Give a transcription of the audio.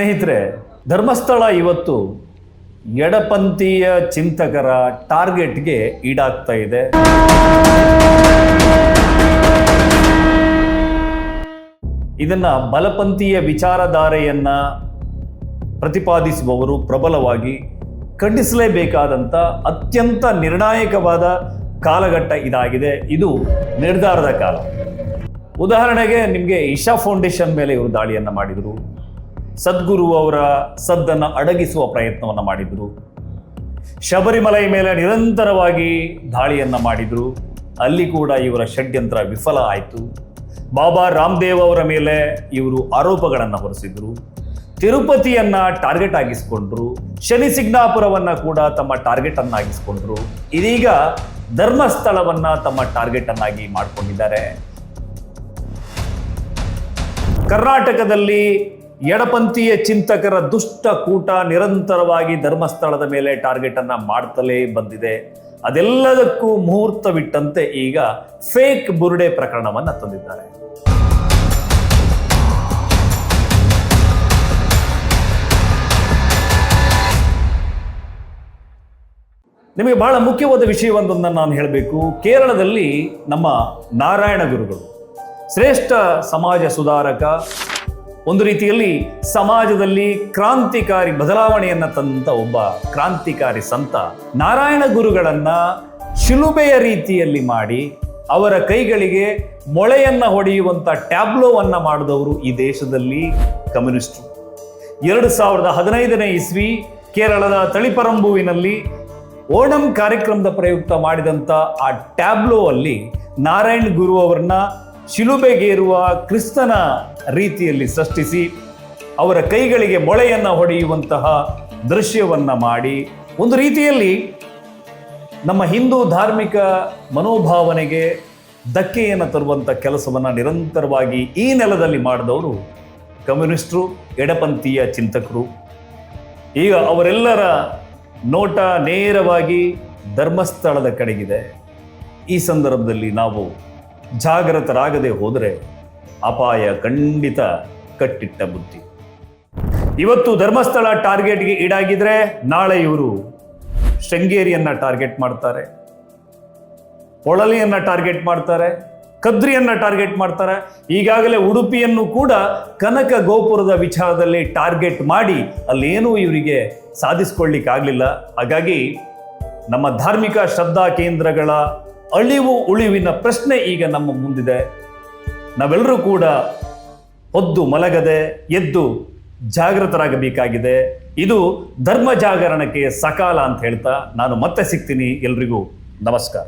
ಸ್ನೇಹಿತರೆ, ಧರ್ಮಸ್ಥಳ ಇವತ್ತು ಎಡಪಂಥೀಯ ಚಿಂತಕರ ಟಾರ್ಗೆಟ್ಗೆ ಈಡಾಗ್ತಾ ಇದೆ. ಇದನ್ನ ಬಲಪಂಥೀಯ ವಿಚಾರಧಾರೆಯನ್ನ ಪ್ರತಿಪಾದಿಸುವವರು ಪ್ರಬಲವಾಗಿ ಖಂಡಿಸಲೇಬೇಕಾದಂಥ ಅತ್ಯಂತ ನಿರ್ಣಾಯಕವಾದ ಕಾಲಘಟ್ಟ ಇದಾಗಿದೆ. ಇದು ನಿರ್ಧಾರದ ಕಾಲ. ಉದಾಹರಣೆಗೆ ನಿಮಗೆ ಇಶಾ ಫೌಂಡೇಶನ್ ಮೇಲೆ ಇವರು ದಾಳಿಯನ್ನು ಮಾಡಿದರು. ಸದ್ಗುರು ಅವರ ಸದ್ದನ್ನು ಅಡಗಿಸುವ ಪ್ರಯತ್ನವನ್ನು ಮಾಡಿದರು. ಶಬರಿಮಲೈ ಮೇಲೆ ನಿರಂತರವಾಗಿ ದಾಳಿಯನ್ನು ಮಾಡಿದರು. ಅಲ್ಲಿ ಕೂಡ ಇವರ ಷಡ್ಯಂತ್ರ ವಿಫಲ ಆಯಿತು. ಬಾಬಾ ರಾಮದೇವ್ ಅವರ ಮೇಲೆ ಇವರು ಆರೋಪಗಳನ್ನು ಹೊರಿಸಿದರು. ತಿರುಪತಿಯನ್ನ ಟಾರ್ಗೆಟ್ ಆಗಿಸಿಕೊಂಡ್ರು. ಶನಿ ಸಿಗ್ನಾಪುರವನ್ನ ಕೂಡ ತಮ್ಮ ಟಾರ್ಗೆಟ್ ಅನ್ನಾಗಿಸಿಕೊಂಡ್ರು. ಇದೀಗ ಧರ್ಮಸ್ಥಳವನ್ನ ತಮ್ಮ ಟಾರ್ಗೆಟ್ ಅನ್ನಾಗಿ ಮಾಡಿಕೊಂಡಿದ್ದಾರೆ. ಕರ್ನಾಟಕದಲ್ಲಿ ಎಡಪಂಥೀಯ ಚಿಂತಕರ ದುಷ್ಟ ಕೂಟ ನಿರಂತರವಾಗಿ ಧರ್ಮಸ್ಥಳದ ಮೇಲೆ ಟಾರ್ಗೆಟ್ ಅನ್ನ ಮಾಡ್ತಲೇ ಬಂದಿದೆ. ಅದೆಲ್ಲದಕ್ಕೂ ಮುಹೂರ್ತವಿಟ್ಟಂತೆ ಈಗ ಫೇಕ್ ಬುರುಡೆ ಪ್ರಕರಣವನ್ನು ತಂದಿದ್ದಾರೆ. ನಿಮಗೆ ಬಹಳ ಮುಖ್ಯವಾದ ವಿಷಯವೊಂದನ್ನು ನಾನು ಹೇಳಬೇಕು. ಕೇರಳದಲ್ಲಿ ನಮ್ಮ ನಾರಾಯಣ ಗುರುಗಳು, ಶ್ರೇಷ್ಠ ಸಮಾಜ ಸುಧಾರಕ ಒಂದು ರೀತಿಯಲ್ಲಿ ಸಮಾಜದಲ್ಲಿ ಕ್ರಾಂತಿಕಾರಿ ಬದಲಾವಣೆಯನ್ನ ತಂದ ಒಬ್ಬ ಕ್ರಾಂತಿಕಾರಿ ಸಂತ. ನಾರಾಯಣ ಗುರುಗಳನ್ನ ಶಿಲುಬೆಯ ರೀತಿಯಲ್ಲಿ ಮಾಡಿ ಅವರ ಕೈಗಳಿಗೆ ಮೊಳೆಯನ್ನ ಹೊಡೆಯುವಂತ ಟ್ಯಾಬ್ಲೋವನ್ನ ಮಾಡಿದವರು ಈ ದೇಶದಲ್ಲಿ ಕಮ್ಯುನಿಸ್ಟರು. ಎರಡು ಸಾವಿರದ ಹದಿನೈದನೇ ಇಸ್ವಿ ಕೇರಳದ ತಳಿಪರಂಬುವಿನಲ್ಲಿ ಓಣಂ ಕಾರ್ಯಕ್ರಮದ ಪ್ರಯುಕ್ತ ಮಾಡಿದಂಥ ಆ ಟ್ಯಾಬ್ಲೋ ಅಲ್ಲಿ ನಾರಾಯಣ್ ಗುರು ಅವರನ್ನ ಶಿಲುಬೆಗೇರುವ ಕ್ರಿಸ್ತನ ರೀತಿಯಲ್ಲಿ ಸೃಷ್ಟಿಸಿ ಅವರ ಕೈಗಳಿಗೆ ಮೊಳೆಯನ್ನು ಹೊಡೆಯುವಂತಹ ದೃಶ್ಯವನ್ನು ಮಾಡಿ ಒಂದು ರೀತಿಯಲ್ಲಿ ನಮ್ಮ ಹಿಂದೂ ಧಾರ್ಮಿಕ ಮನೋಭಾವನೆಗೆ ಧಕ್ಕೆಯನ್ನು ತರುವಂಥ ಕೆಲಸವನ್ನು ನಿರಂತರವಾಗಿ ಈ ನೆಲದಲ್ಲಿ ಮಾಡಿದವರು ಕಮ್ಯುನಿಸ್ಟರು, ಎಡಪಂಥೀಯ ಚಿಂತಕರು. ಈಗ ಅವರೆಲ್ಲರ ನೋಟ ನೇರವಾಗಿ ಧರ್ಮಸ್ಥಳದ ಕಡೆಗಿದೆ. ಈ ಸಂದರ್ಭದಲ್ಲಿ ನಾವು ಜಾಗೃತರಾಗದೆ ಹೋದರೆ ಅಪಾಯ ಖಂಡಿತ ಕಟ್ಟಿಟ್ಟ ಬುದ್ಧಿ. ಇವತ್ತು ಧರ್ಮಸ್ಥಳ ಟಾರ್ಗೆಟ್ಗೆ ಈಡಾಗಿದ್ರೆ ನಾಳೆ ಇವರು ಶೃಂಗೇರಿಯನ್ನ ಟಾರ್ಗೆಟ್ ಮಾಡ್ತಾರೆ. ಪೊಳಲಿಯನ್ನ ಟಾರ್ಗೆಟ್ ಮಾಡ್ತಾರೆ. ಕದ್ರಿಯನ್ನ ಟಾರ್ಗೆಟ್ ಮಾಡ್ತಾರೆ. ಈಗಾಗಲೇ ಉಡುಪಿಯನ್ನು ಕೂಡ ಕನಕ ಗೋಪುರದ ವಿಚಾರದಲ್ಲಿ ಟಾರ್ಗೆಟ್ ಮಾಡಿ ಅಲ್ಲೇನೂ ಇವರಿಗೆ ಸಾಧಿಸ್ಕೊಳ್ಳಿಕ್ಕಾಗಲಿಲ್ಲ. ಹಾಗಾಗಿ ನಮ್ಮ ಧಾರ್ಮಿಕ ಶ್ರದ್ಧಾ ಕೇಂದ್ರಗಳ ಅಳಿವು ಉಳಿವಿನ ಪ್ರಶ್ನೆ ಈಗ ನಮ್ಮ ಮುಂದಿದೆ. ನಾವೆಲ್ಲರೂ ಕೂಡ ಹೊದ್ದು ಮಲಗದೆ, ಎದ್ದು ಜಾಗೃತರಾಗಬೇಕಾಗಿದೆ. ಇದು ಧರ್ಮ ಜಾಗರಣಕ್ಕೆ ಸಕಾಲ ಅಂತ ಹೇಳ್ತಾ ನಾನು ಮತ್ತೆ ಸಿಗ್ತೀನಿ ಎಲ್ರಿಗೂ. ನಮಸ್ಕಾರ.